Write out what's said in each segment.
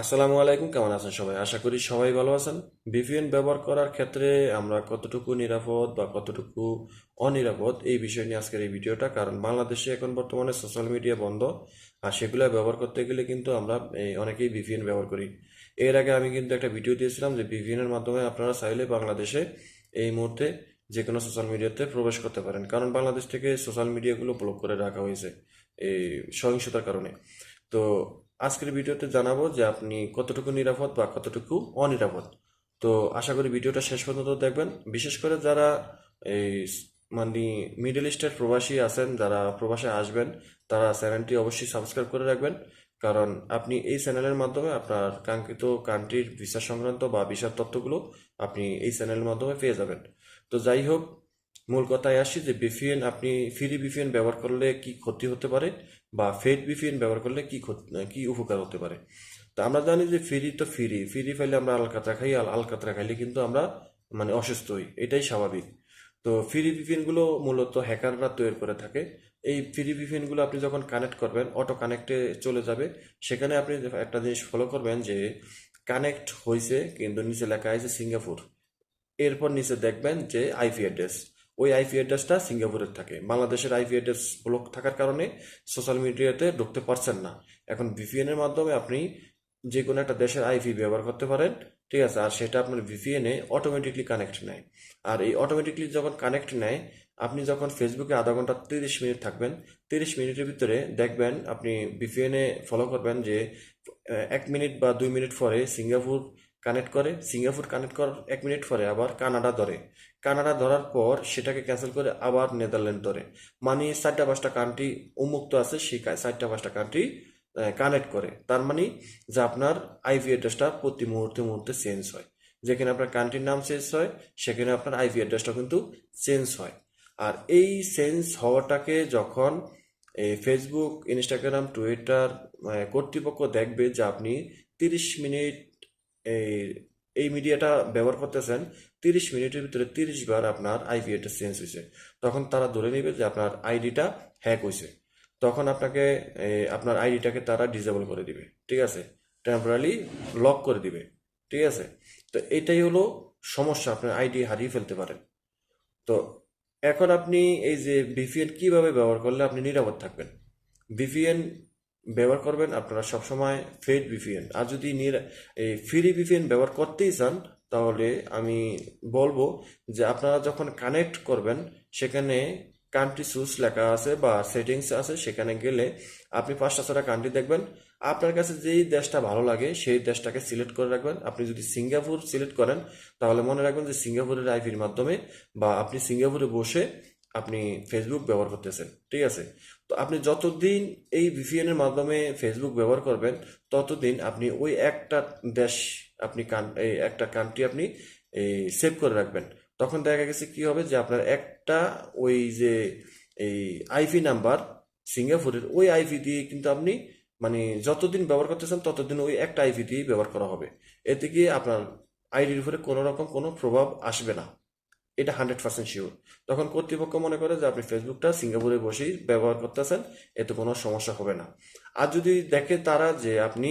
আসসালামু আলাইকুম, কেমন আছেন সবাই? আশা করি সবাই ভালো আছেন। ভিপিএন ব্যবহার করার ক্ষেত্রে আমরা কতটুকু নিরাপদ বা কতটুকু অনিরাপদ এই বিষয় নিয়ে আজকের এই ভিডিওটা, কারণ বাংলাদেশে এখন বর্তমানে সোশ্যাল মিডিয়া বন্ধ, আর সেগুলো ব্যবহার করতে গেলে কিন্তু আমরা অনেকেই ভিপিএন ব্যবহার করি। এর আগে আমি কিন্তু একটা ভিডিও দিয়েছিলাম যে ভিপিএন এর মাধ্যমে আপনারা চাইলে বাংলাদেশে এই মুহূর্তে যে কোনো সোশ্যাল মিডিয়াতে প্রবেশ করতে পারেন, কারণ বাংলাদেশ থেকে সোশ্যাল মিডিয়াগুলো ব্লক করে রাখা হয়েছে, এই সহিংসতার কারণে। তো আজকের ভিডিওতে জানাব যে আপনি কতটুকু নিরাপদ বা কতটুকু অনিরাপদ। তো আশা করি ভিডিওটা শেষ পর্যন্ত দেখবেন। বিশেষ করে যারা এই মানে মিডল ইস্টের প্রবাসী আছেন, যারা প্রবাসে আসবেন, তারা চ্যানেলটি অবশ্যই সাবস্ক্রাইব করে রাখবেন। কারণ আপনি এই চ্যানেলের মাধ্যমে আপনার কাঙ্ক্ষিত কান্ট্রির ভিসা সংক্রান্ত বা ভিসার তথ্যগুলো আপনি এই চ্যানেলের মাধ্যমে পেয়ে যাবেন। তো যাই হোক মূল কথায় আসি যে বিপিএন আপনি ফ্রি বিপিএন ব্যবহার করলে কি ক্ষতি হতে পারে বা ফেড বিপিএন ব্যবহার করলে কি কি উপকার হতে পারে? তো আমরা জানি যে ফ্রি তো ফ্রি ফ্রি ফাইলে আমরা আলকাতরা খাই আর আলকাতরা খাইলে কিন্তু আমরা মানে অসুস্থ হই, এটাই স্বাভাবিক। তো ফ্রি ভিপিএনগুলো মূলত হ্যাকাররা তৈরি করে থাকে। এই ফ্রি ভিপিএনগুলো আপনি যখন কানেক্ট করবেন অটো কানেক্টে চলে যাবে, সেখানে আপনি একটা জিনিস ফলো করবেন যে কানেক্ট হয়েছে কিন্তু নিচে লেখা আছে সিঙ্গাপুর। এরপর নিচে দেখবেন যে আইপি অ্যাড্রেস ওই আইপি অ্যাড্রেসটা সিঙ্গাপুরের থাকে। বাংলাদেশের আইপি অ্যাড্রেস ব্লক থাকার কারণে সোশ্যাল মিডিয়াতে ঢুকতে পারছেন না। এখন ভিপিএন এর মাধ্যমে আপনি যে কোনো একটা দেশের আইপি ব্যবহার করতে পারেন, ঠিক আছে? আর সেটা আপনার ভিপিএনে অটোমেটিকলি কানেক্ট নেয়। আর এই অটোমেটিকলি যখন কানেক্ট নেয়, আপনি যখন ফেসবুকে আধা ঘণ্টা তিরিশ মিনিট থাকবেন, তিরিশ মিনিটের ভিতরে দেখবেন আপনি ভিপিএনে ফলো করবেন যে এক মিনিট বা দুই মিনিট পরে সিঙ্গাপুর কানেক্ট করে, সিঙ্গাপুর কানেক্ট করার এক মিনিট পরে আবার কানাডা ধরে। কানাডা ধরার পর সেটাকে ক্যান্সেল করে আবার নেদারল্যান্ড ধরে। মানে চারটা পাঁচটা কান্ট্রি উন্মুক্ত আছে সেই চারটা পাঁচটা কান্ট্রি কানেক্ট করে। তার মানে যে আপনার আইভি অ্যাড্রেসটা প্রতি মুহূর্তে মুহূর্তে চেঞ্জ হয়। যেখানে আপনার কান্ট্রির নাম চেঞ্জ হয়, সেখানে আপনার আইভি অ্যাড্রেসটা কিন্তু চেঞ্জ হয়। আর এই চেঞ্জ হওয়াটাকে যখন এই ফেসবুক ইনস্টাগ্রাম টুইটার কর্তৃপক্ষ দেখবে যে আপনি তিরিশ মিনিট এই এই মিডিয়াটা ব্যবহার করতেছেন তিরিশ মিনিটের ভিতরে তিরিশ বার আপনার আইপি অ্যাড্রেস চেঞ্জ হয়েছে। তখন তারা ধরে নেবে যে আপনার আইডিটা হ্যাক হয়েছে। তখন আপনাকে আপনার আইডিটাকে তারা ডিসেবল করে দিবে, ঠিক আছে? টেম্পোরারি লক করে দিবে, ঠিক আছে? তো এটাই হলো সমস্যা আপনার আইডি হারিয়ে ফেলতে পারেন। তো এখন আপনি এই যে ভিপিএন কীভাবে ব্যবহার করলে আপনি নিরাপদ থাকবেন? ভিপিএন ব্যবহার করবেন, আপনারা সবসময় ফেড ভিপিএন আর যদি এই ফ্রি ভিপিএন ব্যবহার করতেই চান, তাহলে আমি বলব যে আপনারা যখন কানেক্ট করবেন, সেখানে কান্ট্রি চুজ লেখা আছে বা সেটিংস আছে, সেখানে গেলে আপনি পাঁচটা ছটা কান্ট্রি দেখবেন। আপনার কাছে যেই দেশটা ভালো লাগে, সেই দেশটাকে সিলেক্ট করে রাখবেন। আপনি যদি সিঙ্গাপুর সিলেক্ট করেন, তাহলে মনে রাখবেন যে সিঙ্গাপুরের আইপির মাধ্যমে বা আপনি সিঙ্গাপুরে বসে আপনি ফেসবুক ব্যবহার করতেছেন, ঠিক আছে? তো আপনি যতদিন এই ভিপিএন এর মাধ্যমে ফেসবুক ব্যবহার করবেন, ততদিন আপনি ওই একটা দেশ আপনি কান- একটা কান্ট্রি আপনি সেভ করে রাখবেন। তখন দেখা গেছে কি হবে যে আপনার একটা ওই যে, এই আইপি নাম্বার সিঙ্গাপুরের, ওই আইপি দিয়ে কিন্তু আপনি মানে যতদিন ব্যবহার করতেছেন, ততদিন ওই একটা আইপি দিয়েই ব্যবহার করা হবে। এতে গিয়ে আপনার আইডির উপরে কোনো রকম কোনো প্রভাব আসবে না। এটা হান্ড্রেড পার্সেন্ট শিওর তখন কর্তৃপক্ষ মনে করে যে আপনি ফেসবুকটা সিঙ্গাপুরে বসেই ব্যবহার করতেছেন, এতে কোনো সমস্যা হবে না। আর যদি দেখে তারা যে আপনি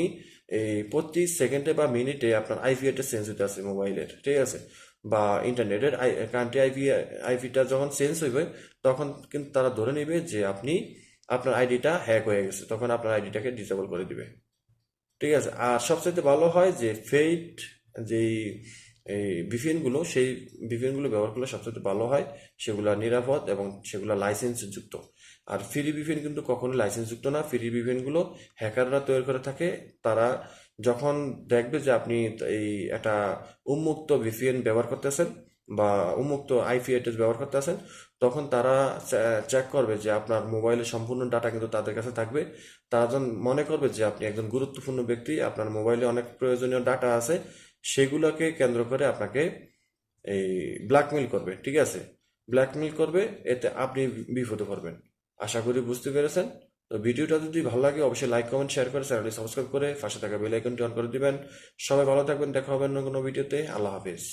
এই প্রতি সেকেন্ডে বা মিনিটে আপনার আইপি চেঞ্জ হতে আছে মোবাইলের ঠিক আছে? বা ইন্টারনেটের কান্ট্রি আইপি আইপিটা যখন চেঞ্জ হইবে, তখন কিন্তু তারা ধরে নেবে যে আপনি, আপনার আইডিটা হ্যাক হয়ে গেছে, তখন আপনার আইডিটাকে ডিসেবল করে দিবে। ঠিক আছে? আর সবচাইতে ভালো হয় যে ফেড যেই এই VPN সেই VPN ব্যবহার করলে সবচেয়ে ভালো হয়, সেগুলো নিরাপদ এবং সেগুলো লাইসেন্স যুক্ত আর ফ্রি VPN কিন্তু কখনো লাইসেন্স যুক্ত না, ফ্রি VPN হ্যাকাররা তৈরি করে থাকে, তারা যখন দেখবে যে আপনি এই একটা উন্মুক্ত VPN ব্যবহার করতেছেন বা উন্মুক্ত আইপি অ্যাড্রেস ব্যবহার করতেছেন, তখন তারা চেক করবে যে আপনার মোবাইলের সম্পূর্ণ ডাটা কিন্তু তাদের কাছে থাকবে। তারা যখন মনে করবে যে আপনি একজন গুরুত্বপূর্ণ ব্যক্তি, আপনার মোবাইলে অনেক প্রয়োজনীয় ডাটা আছে সেগুলোকে কেন্দ্র করে আপনাকে এই ব্ল্যাকমেল করবে, ঠিক আছে? ব্ল্যাকমেল করবে, এতে আপনি বিপদে পড়বেন আশা করি বুঝতে পেরেছেন। তো ভিডিওটা যদি ভালো লাগে, অবশ্যই লাইক কমেন্ট শেয়ার করে চ্যানেলটি সাবস্ক্রাইব করে পাশে থাকা বেল আইকনটি অন করে দিবেন। সবাই ভালো থাকবেন, দেখা হবে অন্য কোনো ভিডিওতে। আল্লাহ হাফেজ।